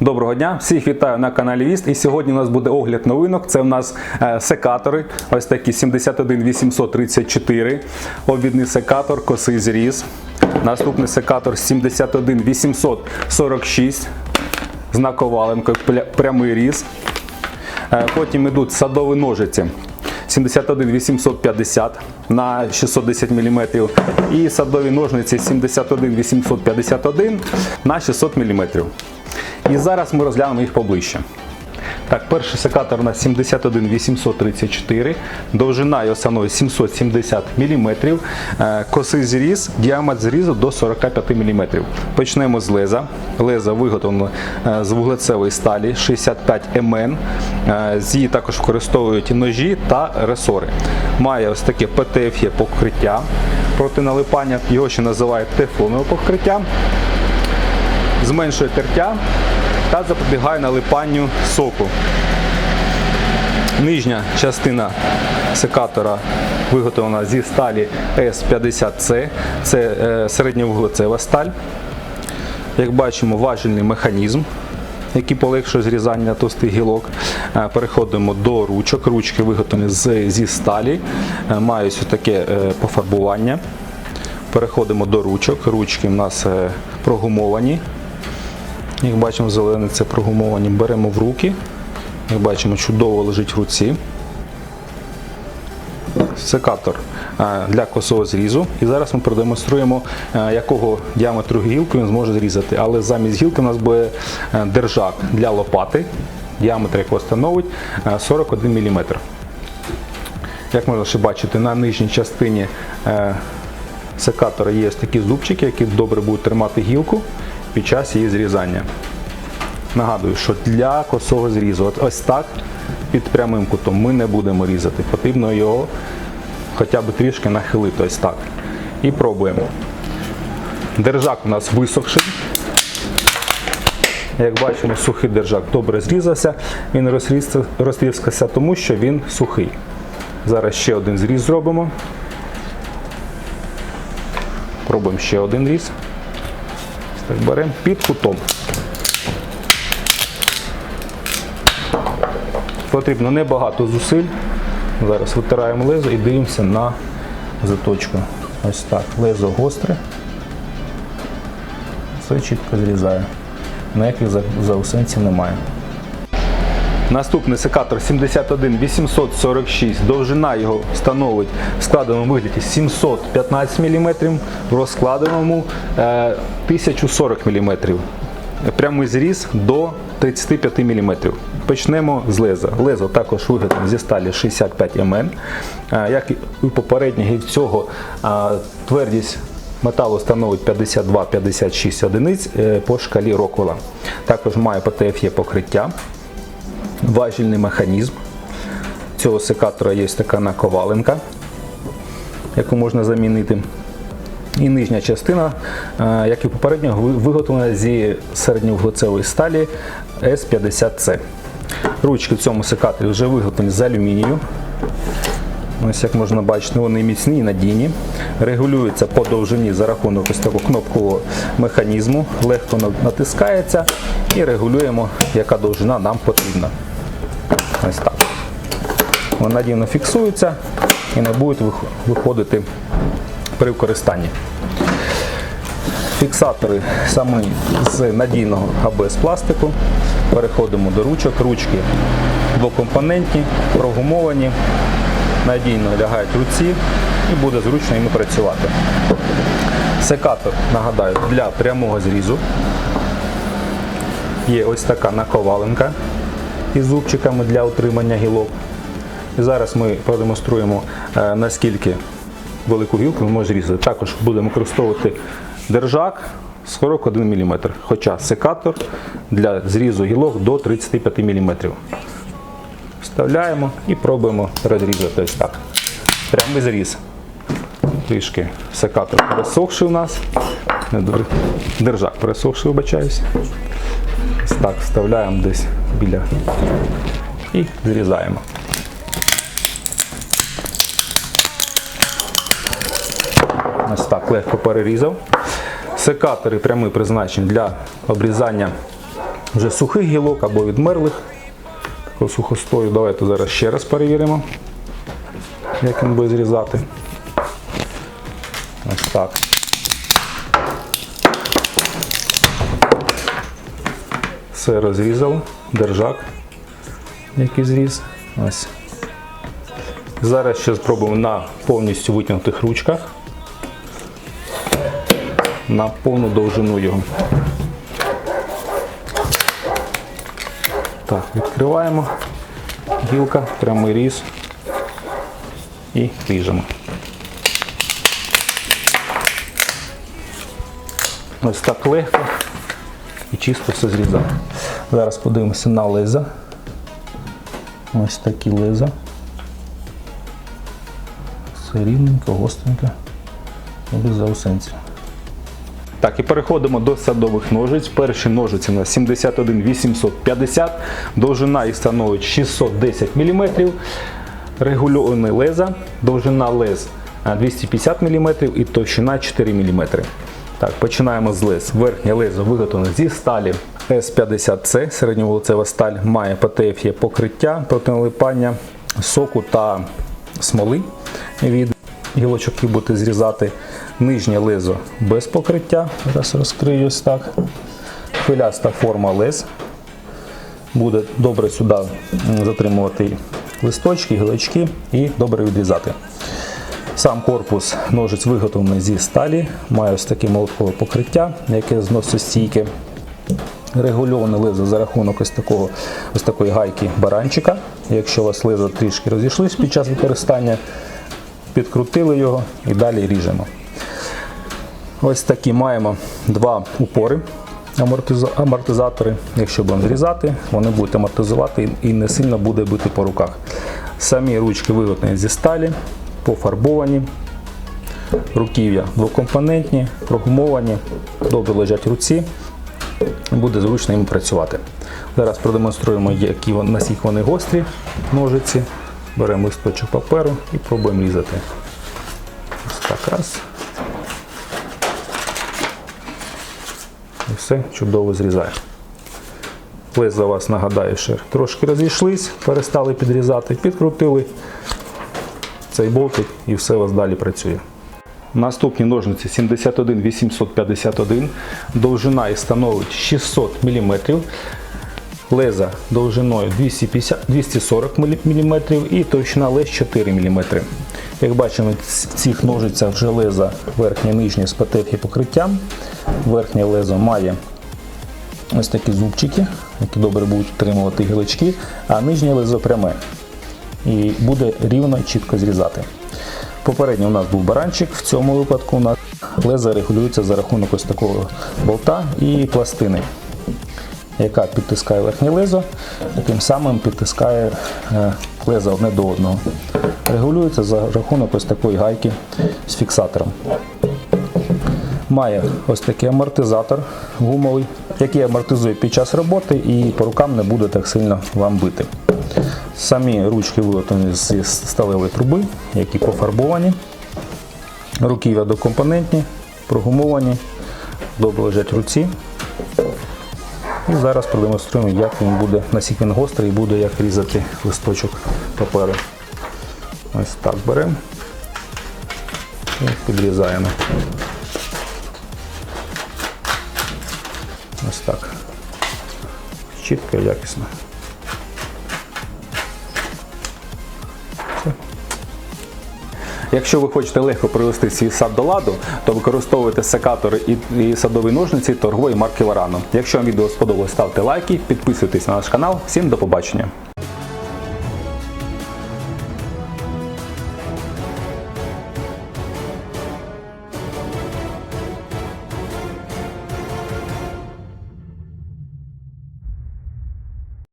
Доброго дня, всіх вітаю на каналі Віст. І сьогодні у нас буде огляд новинок. Це у нас е, секатори, ось такі 71834, обідний секатор, косий зріз. Наступний секатор 71846 з наковаленкою, прямий різ. Е, Потім йдуть садові ножиці 71850 на 610 мм і садові ножниці 71851 на 600 мм. І зараз ми розглянемо їх поближче. Так, перший секатор у нас 71834, довжина його становить 770 мм, косий зріз, діаметр зрізу до 45 мм. Почнемо з леза. Леза виготовлено е, з вуглецевої сталі 65 мн. Е, З її також використовують ножі та ресори. Має ось таке ПТФ покриття проти налипання, його ще називають тефлонове покриття зменшує тертя та запобігає налипанню соку. Нижня частина секатора виготовлена зі сталі S50C, це е, середньовуглецева сталь. Як бачимо, важільний механізм, який полегшує зрізання товстих гілок. Е, Переходимо до ручок. Ручки виготовлені зі сталі, е, мають таке пофарбування. Переходимо до ручок. Ручки в нас прогумовані. Як бачимо, зелене це прогумовані. Беремо в руки. Як бачимо, чудово лежить в руці. Секатор е, для косового зрізу. І зараз ми продемонструємо, е, якого діаметру гілки він зможе зрізати. Але замість гілки у нас буде е, держак для лопати, діаметр якого становить е, 41 мм. Як можна ще бачити, на нижній частині секатора є такі зубчики, які добре будуть тримати гілку під час її зрізання. Нагадую, що для косого зрізу, от ось так під прямим кутом ми не будемо різати. Потрібно його хоча б трішки нахилити ось так. І пробуємо. Держак у нас висохший. Як бачимо, сухий держак добре зрізався. Він розрізався- тому що він сухий. Зараз ще один зріз зробимо. Пробуємо ще один різ. Так, беремо під кутом. Потрібно небагато зусиль. Зараз витираємо лезо і дивимося на заточку. Ось так. Лезо гостре. Все чітко зрізає. Ніяких яких заусенців немає. Наступний секатор 71846. Довжина його становить в складеному вигляді 715 мм, в розкладеному е, 1040 мм. Прямий зріз до 35 мм. Почнемо з леза. Лезо також виготовлено зі сталі 65 мм. Е, Як і у попередніх, і в цього е, твердість Металу становить 52-56 одиниць е, по шкалі Роквелла. Також має ПТФ є покриття важільний механізм. Цього секатора є така наковаленка, яку можна замінити. І нижня частина, е, як і попередньо, виготовлена зі середньовуглецевої сталі S50C. Ручки в цьому секаторі вже виготовлені з алюмінію. Ось як можна бачити, вони міцні і надійні. Регулюються по довжині за рахунок ось такого кнопкового механізму. Легко натискається і регулюємо, яка довжина нам потрібна. Ось так. Вони надійно фіксуються і не будуть виходити при використанні. Фіксатори самі з надійного АБС пластику. Переходимо до ручок. Ручки двокомпонентні, прогумовані, надійно лягають руці і буде зручно іми працювати. Секатор, нагадаю, для прямого зрізу. Є ось така наковаленка із зубчиками для утримання гілок. І зараз ми продемонструємо, е, наскільки велику гілку ми можемо зрізати. Також будемо використовувати держак 41 мм, хоча секатор для зрізу гілок до 35 мм. Вставляємо і пробуємо розрізати ось так. Прямий зріз. Трішки секатор пересохший у нас. Держак пересохший, вибачаюсь. Ось так вставляємо десь біля і зрізаємо. Ось так легко перерізав. Секатори прямі призначені для обрізання вже сухих гілок або відмерлих. Сухостою. Давайте зараз ще раз перевіримо, як він буде зрізати. Ось так. Все розрізало, держак, який зріз. Ось. Зараз ще спробуємо на повністю витягнутих ручках. На повну довжину його. Так, відкриваємо. Гілка, прямий різ і ріжемо. Ось так легко і чисто все зрізати. Зараз подивимося на леза. Ось такі леза. Все рівненько, гостренько, без заусенців. Так, і переходимо до садових ножиць. Перші ножиці на 71 850, довжина їх становить 610 мм. Регульоване леза, довжина лез 250 мм і товщина 4 мм. Так, починаємо з лез. Верхнє лезо виготовлене зі сталі S50C, середньоволоцева сталь, має ПТФ покриття проти налипання соку та смоли від гілочок, які будете зрізати. Нижнє лезо без покриття. Зараз розкрию ось так. Хвиляста форма лез. Буде добре сюди затримувати листочки, гілочки і добре відрізати. Сам корпус ножиць виготовлений зі сталі, має ось таке молоткове покриття, яке зносостійке. Регульоване лезо за рахунок ось такого ось такої гайки баранчика. Якщо у вас лезо трішки розійшлись під час використання, підкрутили його і далі ріжемо. Ось такі маємо два упори амортизатори. Якщо будемо зрізати, вони будуть амортизувати і не сильно буде бити по руках. Самі ручки виготовлені зі сталі, пофарбовані. Руків'я двокомпонентні, прогумовані, добре лежать руці, буде зручно їм працювати. Зараз продемонструємо, які, наскільки вони гострі ножиці. Беремо листочок паперу і пробуємо різати. Ось так раз. Все чудово зрізає. Леза вас нагадаю, що трошки розійшлись, перестали підрізати, підкрутили цей болтик і все у вас далі працює. Наступні ножниці 71 851, довжина їх становить 600 мм, леза довжиною 250, 240 мм і товщина лез 4 мм. Як бачимо, в цих ножицях вже леза верхнє нижнє з ПТФ покриттям. Верхнє лезо має ось такі зубчики, які добре будуть утримувати гілочки, а нижнє лезо пряме і буде рівно чітко зрізати. Попередньо у нас був баранчик, в цьому випадку у нас лезо регулюється за рахунок ось такого болта і пластини, яка підтискає верхнє лезо і тим самим підтискає е, лезо одне до одного. Регулюється за рахунок ось такої гайки з фіксатором. Має ось такий амортизатор гумовий, який амортизує під час роботи і по рукам не буде так сильно вам бити. Самі ручки виготовлені зі сталевої труби, які пофарбовані. Руків'я докомпонентні, прогумовані, добре лежать руці. І зараз продемонструємо, як він буде, наскільки він гострий і буде як різати листочок паперу. Ось так беремо і підрізаємо. Ось так. Чітко і якісно. Якщо ви хочете легко привести свій сад до ладу, то використовуйте секатори і, садові ножниці торгової марки Варано. Якщо вам відео сподобалось, ставте лайки, підписуйтесь на наш канал. Всім до побачення!